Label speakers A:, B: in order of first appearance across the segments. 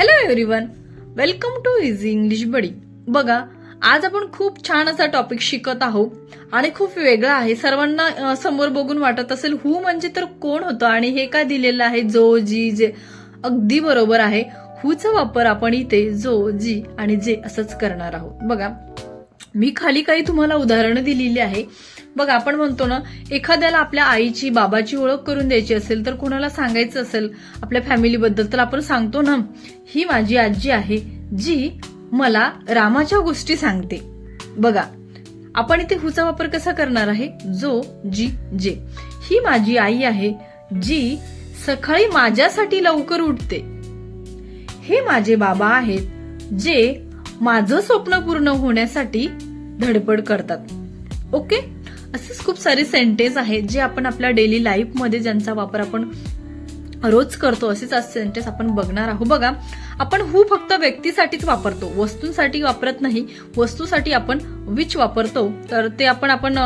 A: Hello everyone welcome to easy English buddy बघा आज आपण खूप छान असा टॉपिक शिकत आहोत आणि खूप वेगळा आहे. सर्वांना समोर बघून वाटत असेल हु म्हणजे तर कोण होतं आणि हे काय दिलेलं आहे जो जी जे? अगदी बरोबर आहे. हुचा वापर आपण इथे जो जी आणि जे असंच करणार आहोत. बघा मी खाली काही तुम्हाला उदाहरणं दिलेली आहे. बघा आपण म्हणतो ना एखाद्याला आपल्या आईची बाबाची ओळख करून द्यायची असेल तर कोणाला सांगायचं असेल? आपल्या फॅमिलीबद्दल तर आपण सांगतो ना. ही माझी आजी आहे जी मला रामाच्या गोष्टी सांगते. बघा आपण इथे हुचा वापर कसा करणार आहे? जो जी जे. ही माझी आई आहे जी सकाळी माझ्यासाठी लवकर उठते. हे माझे बाबा आहेत जे माझं स्वप्न पूर्ण होण्यासाठी धडपड करतात. ओके? असेच खूप सारे सेंटेन्स आहेत जे आपण आपल्या डेली लाईफमध्ये ज्यांचा वापर आपण रोज करतो असेच आज सेंटेन्स आपण बघणार आहोत. बघा आपण हू फक्त व्यक्तीसाठीच वापरतो वस्तूंसाठी वापरत नाही. वस्तूसाठी आपण विच वापरतो तर ते आपण आपण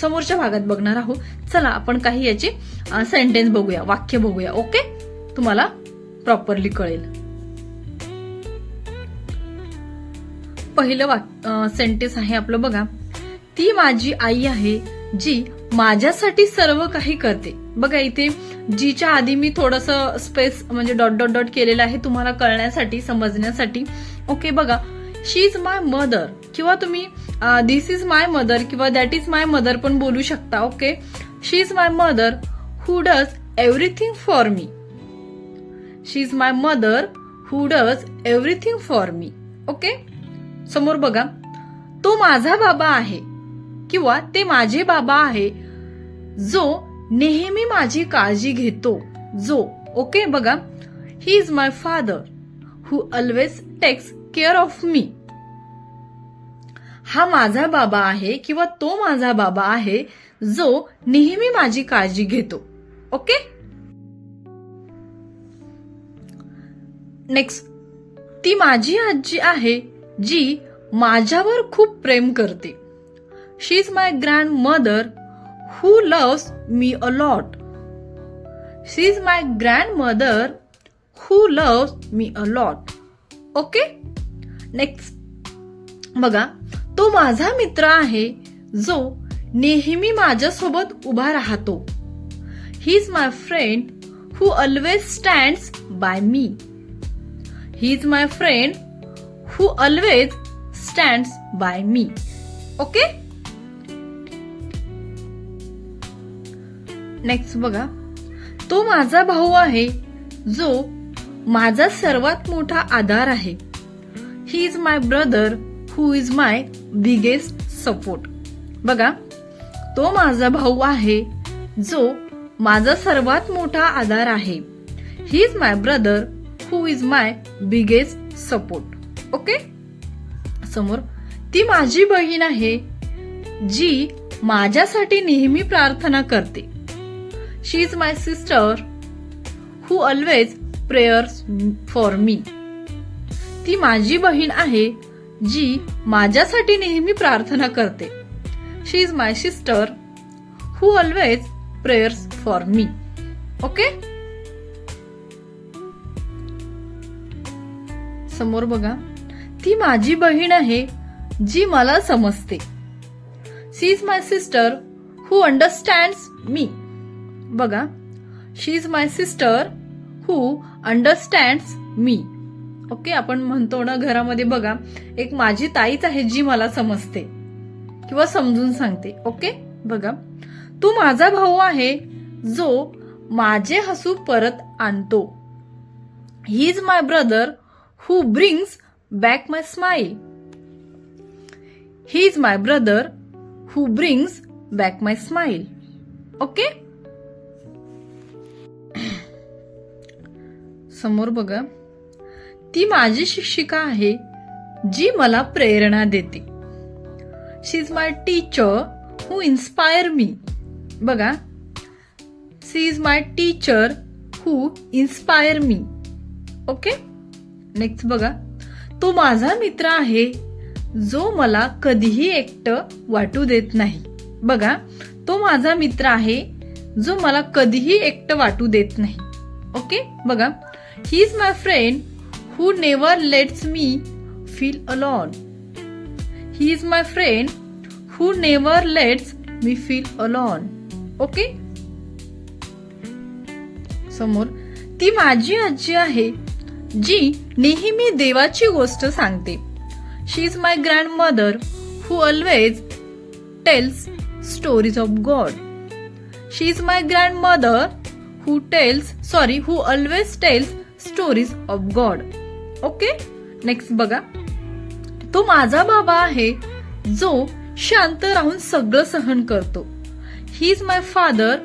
A: समोरच्या भागात बघणार आहोत. चला आपण काही याचे सेंटेन्स बघूया वाक्य बघूया. ओके? तुम्हाला प्रॉपरली कळेल. पहिलं वाक सेंटेन्स आहे आपलं बघा. ती माझी आई आहे जी माझ्यासाठी सर्व काही करते. बघा इथे जीच्या आधी मी थोडस स्पेस म्हणजे डॉट डॉट डॉट केलेलं आहे तुम्हाला कळण्यासाठी समजण्यासाठी. ओके बघा. शी इज माय मदर किंवा तुम्ही दिस इज माय मदर किंवा दॅट इज माय मदर पण बोलू शकता okay she is my mother who does everything for me she is my mother who does everything for me okay समोर बघा तो माझा बाबा आहे किंवा ते माझे बाबा आहे जो नेहमी माझी काळजी घेतो जो ओके बघा he is my father who always takes care of me हा माझा बाबा आहे किंवा तो माझा बाबा आहे जो नेहमी माझी काळजी घेतो ओके नेक्स्ट ती माझी आजी आहे जी माझ्यावर खूप प्रेम करते. She is my grandmother who loves me a lot she is my grandmother who loves me a lot okay next बघा तो माझा मित्र आहे जो नेहमी माझ्यासोबत उभा राहतो. He is my friend who always stands by me he is my friend who always stands by me okay next बघा. तो माझा भाऊ आहे जो माझा सर्वात मोठा आधार आहे. He is my brother who is my biggest support बघा. तो माझा भाऊ आहे जो माझा सर्वात मोठा आधार आहे. He is my brother who is my biggest support okay? समोर ती माझी बहीण आहे जी माझ्यासाठी नेहमी प्रार्थना करते. She is my sister who always prayers for me ती माझी बहीण आहे जी माझ्यासाठी नेहमी प्रार्थना करते. She is my sister who always prayers for me okay? समोर बघा. ती माझी बहीण आहे जी मला समजते. She is my sister who understands me बघा she is my sister who understands me okay आपण म्हणतो ना घरामध्ये बघा एक माझी ताईच आहे जी मला समजते किंवा समजून सांगते. ओके बघा तू माझा भाऊ आहे जो माझे हसू परत आणतो. He is my brother who brings back my smile he is my brother who brings back my smile okay समोर बघा. ती माझी शिक्षिका आहे जी मला प्रेरणा देते. She is my teacher who inspire me बघा. She is my teacher who inspire me okay next बघा. तो माझा मित्र आहे जो मला कधीही एकटं वाटू देत नाही. बघा तो माझा मित्र आहे जो मला कधीही एकटं वाटू देत नाही. ओके? बघा he is my friend who never lets me feel alone he is my friend who never lets me feel alone okay? समोर ती माझी आजी आहे जी नेहमी देवाची गोष्ट सांगते. She is my grandmother who always tells stories of God she is my grandmother who tells sorry who always tells stories of God okay next बघा. तो माझा बाबा आहे जो शांत राहून सगळं सहन करतो. He is my father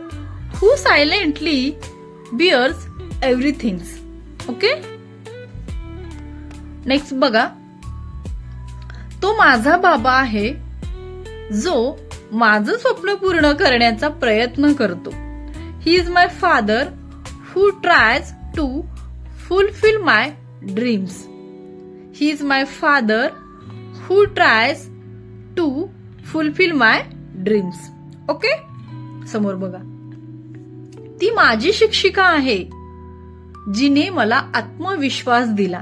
A: who silently bears everything okay next बघा. तो माझा बाबा आहे जो माझं स्वप्न पूर्ण करण्याचा प्रयत्न करतो. He is my father who tries to fulfil my dreams he is my father who tries to fulfil my dreams okay समोर बघा. ती माझी शिक्षिका आहे जिने मला आत्मविश्वास दिला.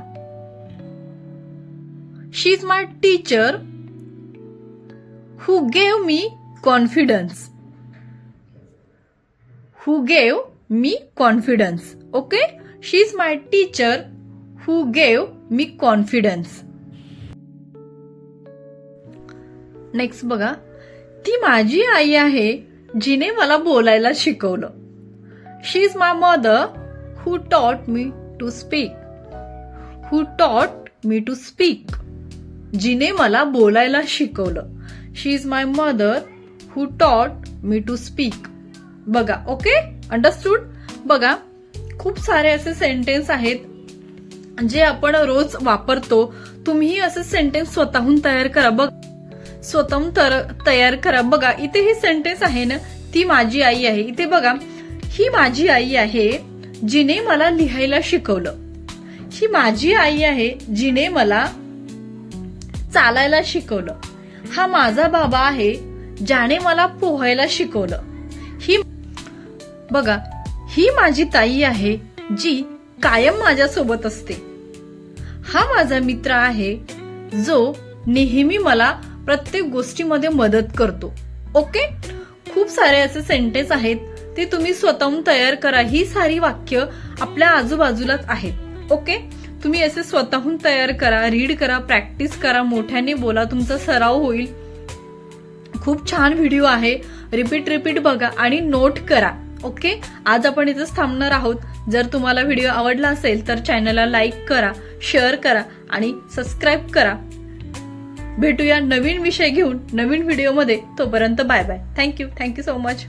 A: She is my teacher who gave me confidence who gave me confidence okay she is my teacher who gave me confidence next बघा. ती माझी आई आहे जिने मला बोलायला शिकवलं. She is my mother who taught me to speak who taught me to speak जिने मला बोलायला शिकवलं. She is my mother who taught me to speak बघा ओके अंडरस्टूड बघा खूप सारे असे सेंटेन्स आहेत जे आपण रोज वापरतो. तुम्ही असे सेंटेन्स स्वतःहून तयार करा. बघ स्वतःहून तर तयार करा. बघा इथे ही सेंटेन्स आहे ना ती माझी आई आहे. इथे बघा ही माझी आई आहे जिने मला लिहायला शिकवलं. ही माझी आई आहे जिने मला चालायला शिकवलं. हा माझा बाबा आहे ज्याने मला पोहायला शिकवलं. ही बघा ही माझी ताई आहे जी कायम माझ्यासोबत असते. हा माझा मित्र आहे जो नेहमी मला प्रत्येक गोष्टीमध्ये मदत करतो. ओके? खूप सारे असे सेंटेन्स आहेत ते तुम्ही स्वतःहून तयार करा. ही सारी वाक्य आपल्या आजूबाजूलाच आहेत. ओके? तुम्ही असे स्वतःहून तयार करा रीड करा प्रॅक्टिस करा मोठ्याने बोला तुमचा सराव होईल. खूप छान व्हिडिओ आहे. रिपीट रिपीट बघा आणि नोट करा. ओके आज आपण इथंच थांबणार आहोत. जर तुम्हाला व्हिडिओ आवडला असेल तर चॅनलला लाईक करा शेअर करा आणि सबस्क्राईब करा. भेटूया नवीन विषय घेऊन नवीन व्हिडिओमध्ये तोपर्यंत bye bye thank you thank you so much